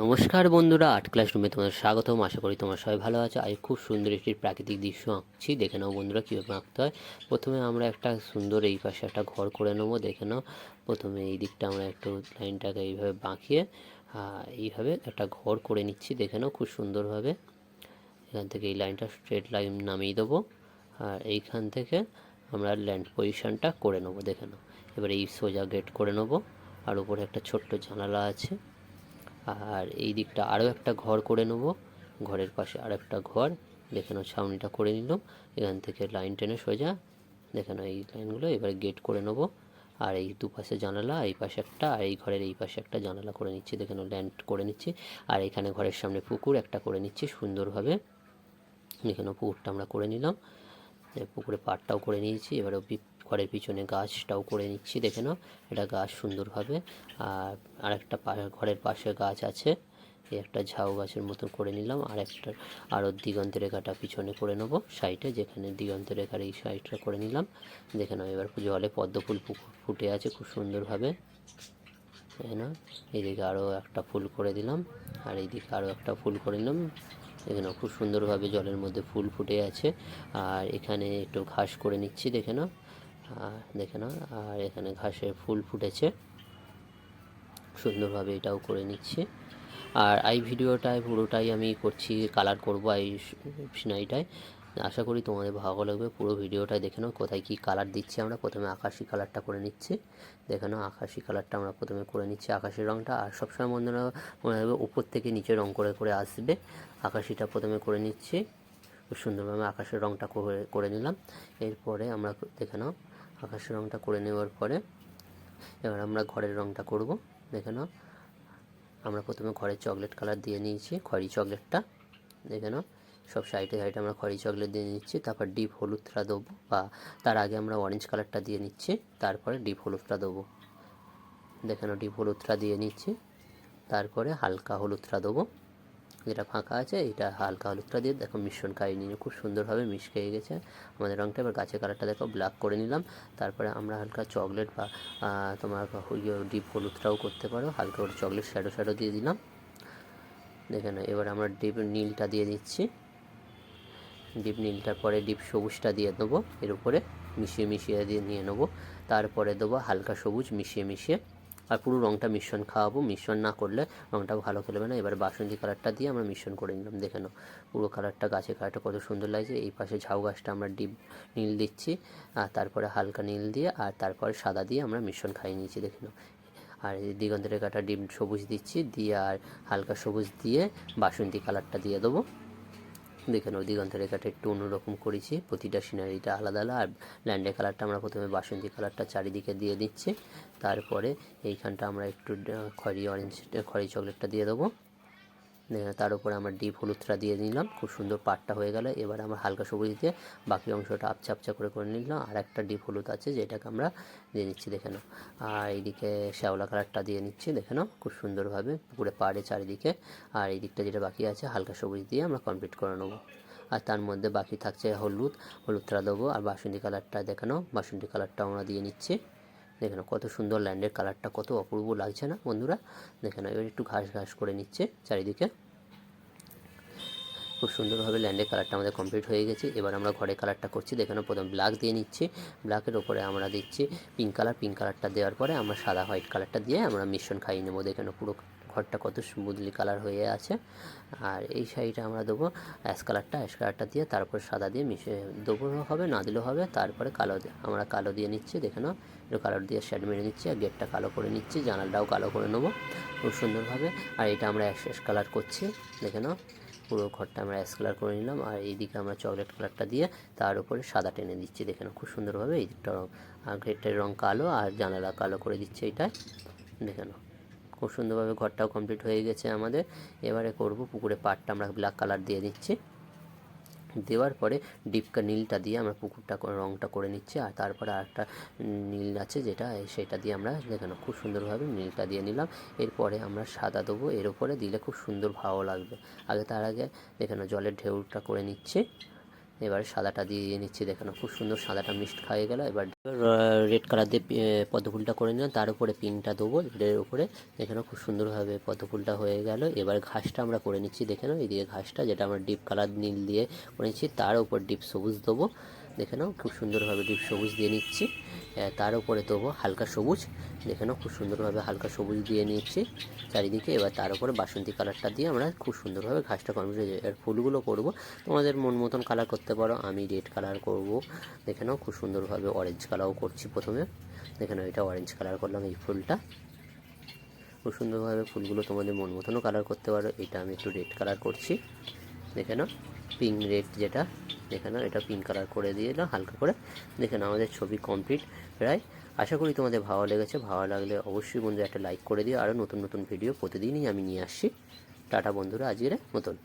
নমস্কার বন্ধুরা, আর্ট ক্লাসরুমে তোমাদের স্বাগতম। আশা করি তোমার সবাই ভালো আছে। আজ খুব সুন্দর একটি প্রাকৃতিক দৃশ্য আঁকছি। দেখে নাও বন্ধুরা, কীভাবে আঁকতে হয়। প্রথমে আমরা একটা সুন্দর এই পাশে একটা ঘর করে নেব। দেখে নাও, প্রথমে এই দিকটা আমরা একটু লাইনটাকে এইভাবে বাঁকিয়ে এইভাবে একটা ঘর করে নিচ্ছি। দেখে নাও খুব সুন্দরভাবে। এখান থেকে এই লাইনটা স্ট্রেট লাইন নামিয়ে দেবো। আর এইখান থেকে আমরা ল্যান্ড পজিশনটা করে নেব। দেখে নাও, এবার এই সোজা গেট করে নেব। আর উপরে একটা ছোট্ট জানালা আছে। আর এই দিকটা আরও একটা ঘর করে নেব। ঘরের পাশে আর একটা ঘর। দেখে নাও, ছাউনিটা করে নিলাম। এখান থেকে লাইন টেনে সোজা দেখে নাও এই লাইনগুলো, এবারে গেট করে নেব। আর এই দুপাশে জানালা, এই পাশে একটা, আর এই ঘরের এই পাশে একটা জানালা করে নিচ্ছি। দেখে নাও, ল্যান্ড করে নিচ্ছি। আর এখানে ঘরের সামনে পুকুর, একটা করে নিচ্ছি সুন্দরভাবে। দেখে নাও, পুকুরটা আমরা করে নিলাম। পুকুরে পাড়টাও করে নিয়েছি। এবারে ঘরের পিছনে গাছটাও করে নিচ্ছি, দেখে নাও, এটা গাছ সুন্দরভাবে আর আরেকটা ঘরের পাশে গাছ আছে, এই একটা ঝাউ গাছের মতন করে নিলাম, আর একটা, আরও দিগন্ত রেখাটা পিছনে করে নেব সাইডে, যেখানে দিগন্ত রেখার এই সাইডটা করে নিলাম। দেখে নাও, এবার জলে পদ্ম ফুল ফুটে আছে খুব সুন্দরভাবে। তাই না এইদিকে আরও একটা ফুল করে দিলাম, আর এইদিকে আরও একটা ফুল করে নিলাম। এখানে খুব সুন্দরভাবে জলের মধ্যে ফুল ফুটে আছে। আর এখানে একটু ঘাস করে নিচ্ছি, দেখে নাও। দেখে নাও। আর এখানে ঘাসের ফুল ফুটেছে। সুন্দরভাবে এটাও করে নিচ্ছি। আর এই ভিডিওটায় পুরোটাই আমি করছি কালার করব এই সিনারিটায়। আশা করি তোমাদের ভালো লাগবে। পুরো ভিডিওটাই দেখে নাও কোথায় কী কালার দিচ্ছি আমরা। প্রথমে আকাশি কালারটা করে নিচ্ছি। দেখে নাও আকাশি কালারটা আমরা প্রথমে করে নিচ্ছি আকাশের রঙটা আর সবসময় বন্ধুরা মনে হবে উপর থেকে নিচে রং করে করে আসবে। আকাশিটা প্রথমে করে নিচ্ছি। খুব সুন্দরভাবে আকাশের রঙটা করে করে নিলাম। এরপরে আমরা দেখে নাও আকাশের রঙটা করে নেওয়ার পরে এবার আমরা ঘরের রঙটা করব। দেখে নাও, আমরা প্রথমে ঘরে চকলেট কালার দিয়ে নিয়েছি, খড়ি চকলেটটা। দেখে নাও, সব সাইডে সাইডে আমরা খড়ি চকলেট দিয়ে নিচ্ছি, তারপর ডিপ হলুদটা দেবো, বা তার আগে আমরা অরেঞ্জ কালারটা দিয়ে নিচ্ছি, তারপরে ডিপ হলুদটা দেবো। দেখে নাও, ডিপ হলুদটা দিয়ে নিচ্ছি, তারপরে হালকা হলুদটা দেবো। যেটা ফাঁকা আছে, এটা হালকা হলুদটা দিয়ে দেখো মিশ্রণ খাইয়ে নিয়ে খুব সুন্দরভাবে মিশ খেয়ে গেছে। আমাদের রঙটা এবার গাছের কালারটা দেখো ব্ল্যাক করে নিলাম। তারপরে আমরা হালকা চকলেট বা তোমার ডিপ হলুদটাও করতে পারো। হালকা করে চকলেট শ্যাডো শ্যাডো দিয়ে দিলাম। দেখে না এবার আমরা ডিপ নীলটা দিয়ে দিচ্ছি। ডিপ নীলটার পরে ডিপ সবুজটা দিয়ে দেবো। এর উপরে মিশিয়ে মিশিয়ে দিয়ে নিয়ে নেব। তারপরে দেবো হালকা সবুজ মিশিয়ে মিশিয়ে। আর পুরো রঙটা মিশ্রণ খাওয়াবো। মিশ্রণ না করলে রঙটা ভালো খেলবে না। এবার বাসন্তী কালারটা দিয়ে আমরা মিশ্রণ করে নিলাম। দেখে নাও, পুরো কালারটা গাছের কালারটা কত সুন্দর লাগছে। এই পাশে ঝাউ গাছটা আমরা ডিপ নীল দিচ্ছি। আর তারপরে হালকা নীল দিয়ে, আর তারপরে সাদা দিয়ে আমরা মিশ্রণ খাইয়ে নিয়েছি। দেখে নাও, আর এই দিগন্ত রেখাটা ডিম সবুজ দিচ্ছি। দিয়ে আর হালকা সবুজ দিয়ে বাসন্তী কালারটা দিয়ে দেবো। দেখে নাও দিগন্ত রেখাটা একটু অন্যরকম করেছি। প্রতিটা সিনারিটা আলাদা আলাদা। আর ল্যান্ডে কালারটা আমরা প্রথমে বাসন্তী কালারটা চারিদিকে দিয়ে দিচ্ছি। তারপরে এইখানটা আমরা একটু খড়ি অরেঞ্জ খড়ি চকলেটটা দিয়ে দেবো। তার উপরে আমরা ডিপ হলুদটা দিয়ে নিলাম, খুব সুন্দর পাটটা হয়ে গেল। এবার আমরা হালকা সবুজ দিয়ে বাকি অংশটা আপচা আপচা করে করে নিলাম। আর একটা ডিপ হলুদ আছে, যেটাকে আমরা দিয়ে নিচ্ছি, দেখে নাও। আর এইদিকে শ্যাওলা কালারটা দিয়ে নিচ্ছি, দেখে নাও, খুব সুন্দরভাবে পুকুরে পাড়ে চারিদিকে। আর এই দিকটা যেটা বাকি আছে, হালকা সবুজ দিয়ে আমরা কমপ্লিট করে নেব। আর তার মধ্যে বাকি থাকছে হলুদ, হলুদটা দেবো। আর বাসন্তী কালারটা, দেখে নাও, বাসন্তী কালারটা আমরা দিয়ে নিচ্ছি। দেখে কত সুন্দর ল্যান্ডের কালারটা, কত অপূর্ব লাগছে না বন্ধুরা? দেখে নাও এবার একটু ঘাস ঘাস করে নিচ্ছে চারিদিকে। খুব সুন্দরভাবে ল্যান্ডের কালারটা আমাদের কমপ্লিট হয়ে গেছে। এবার আমরা ঘরে কালারটা করছি। দেখে না প্রথম ব্ল্যাক দিয়ে নিচ্ছে। ব্ল্যাকের ওপরে আমরা দিচ্ছি পিঙ্ক কালার পিঙ্ক কালারটা দেওয়ার পরে আমরা সাদা হোয়াইট কালারটা দিয়ে আমরা মিশ্রণ খাইয়ে নেব। দেখে নাও পুরো ঘরটা কত স্মুথলি কালার হয়ে আছে। আর এই শাড়িটা আমরা দেবো অ্যাশ কালারটা অ্যাশ কালারটা দিয়ে তারপর সাদা দিয়ে মিশে, দেবো হবে, না দিলেও হবে, তারপরে কালো আমরা কালো দিয়ে নিচ্ছি, দেখে নাও, একটু কালার দিয়ে শ্যাড মেরে নিচ্ছি, আর গেটটা কালো করে নিচ্ছি, জানালাটাও কালো করে নেব, খুব সুন্দরভাবে। আর এটা আমরা অ্যাশ অ্যাশ কালার করছি, দেখে নাও, পুরো ঘরটা আমরা অ্যাশ কালার করে নিলাম, আর এইদিকে আমরা চকলেট কালারটা দিয়ে তার উপরে সাদা টেনে দিচ্ছি, দেখে নাও, খুব সুন্দরভাবে, এই দিকটা রং আর গেটের রং কালো, আর জানালা কালো করে দিচ্ছে এইটায় দেখে নাও। খুব সুন্দরভাবে ঘরটাও কমপ্লিট হয়ে গেছে আমাদের। এবারে করব পুকুরে পাটটা আমরা ব্ল্যাক কালার দিয়ে দিচ্ছি। দেওয়ার পরে ডিপকা নীলটা দিয়ে আমরা পুকুরটা করে- রংটা করে নিচ্ছি। আর তারপরে আরেকটা নীল আছে যেটা সেটা দিয়ে আমরা দেখানো খুব সুন্দরভাবে নীলটা দিয়ে নিলাম। এরপরে আমরা সাদা দেবো, এর উপরে দিলে খুব সুন্দর ভালো লাগবে। আগে তার আগে দেখানো জলের ঢেউটা করে নিচ্ছি। এবার সাদাটা দিয়ে নিচ্ছি, দেখেন খুব সুন্দর সাদাটা মিক্সড খাইয়ে গেল। এবার রেড কালার দিয়ে পদ্মফুলটা পদ্ম ফুলটা করে নিলাম। তার উপরে পিনটা দেবো রেডের উপরে দেখেন খুব সুন্দরভাবে পদ্ম ফুলটা হয়ে গেল। এবার ঘাসটা আমরা করে নিচ্ছি দেখানো এই দিয়ে ঘাসটা যেটা আমরা ডিপ কালার নীল দিয়ে করে নিচ্ছি, তার উপর ডিপ সবুজ দেবো। দেখে নাও, খুব সুন্দরভাবে ডিপ সবুজ দিয়ে নিচ্ছি। তার উপরে দেবো হালকা সবুজ। দেখে নাও, খুব সুন্দরভাবে হালকা সবুজ দিয়ে নিচ্ছি। চারিদিকে এবার তার উপরে বাসন্তী কালারটা দিয়ে আমরা খুব সুন্দরভাবে ঘাসটা কমপ্লিট হয়ে এর ফুলগুলো করব। তোমাদের মন মতন কালার করতে পারো। আমি রেড কালার করব। দেখে নাও, খুব সুন্দরভাবে অরেঞ্জ কালারও করছি প্রথমে। দেখে নাও, এটা অরেঞ্জ কালার করলাম এই ফুলটা। খুব সুন্দরভাবে ফুলগুলো তোমাদের মন মতনও কালার করতে পারো। এটা আমি একটু রেড কালার করছি। দেখে নাও। পিঙ্ক রেড যেটা, দেখে নাও, এটা পিঙ্ক কালার করে দিয়ে দিলাম হালকা করে। দেখে নাও আমাদের ছবি কমপ্লিট প্রায়। আশা করি তোমাদের ভালো লেগেছে। ভালো লাগলে অবশ্যই বন্ধু একটা লাইক করে দিও। আরও নতুন নতুন ভিডিও প্রতিদিনই আমি নিয়ে আসছি। টাটা বন্ধুরা, আজকের মতন।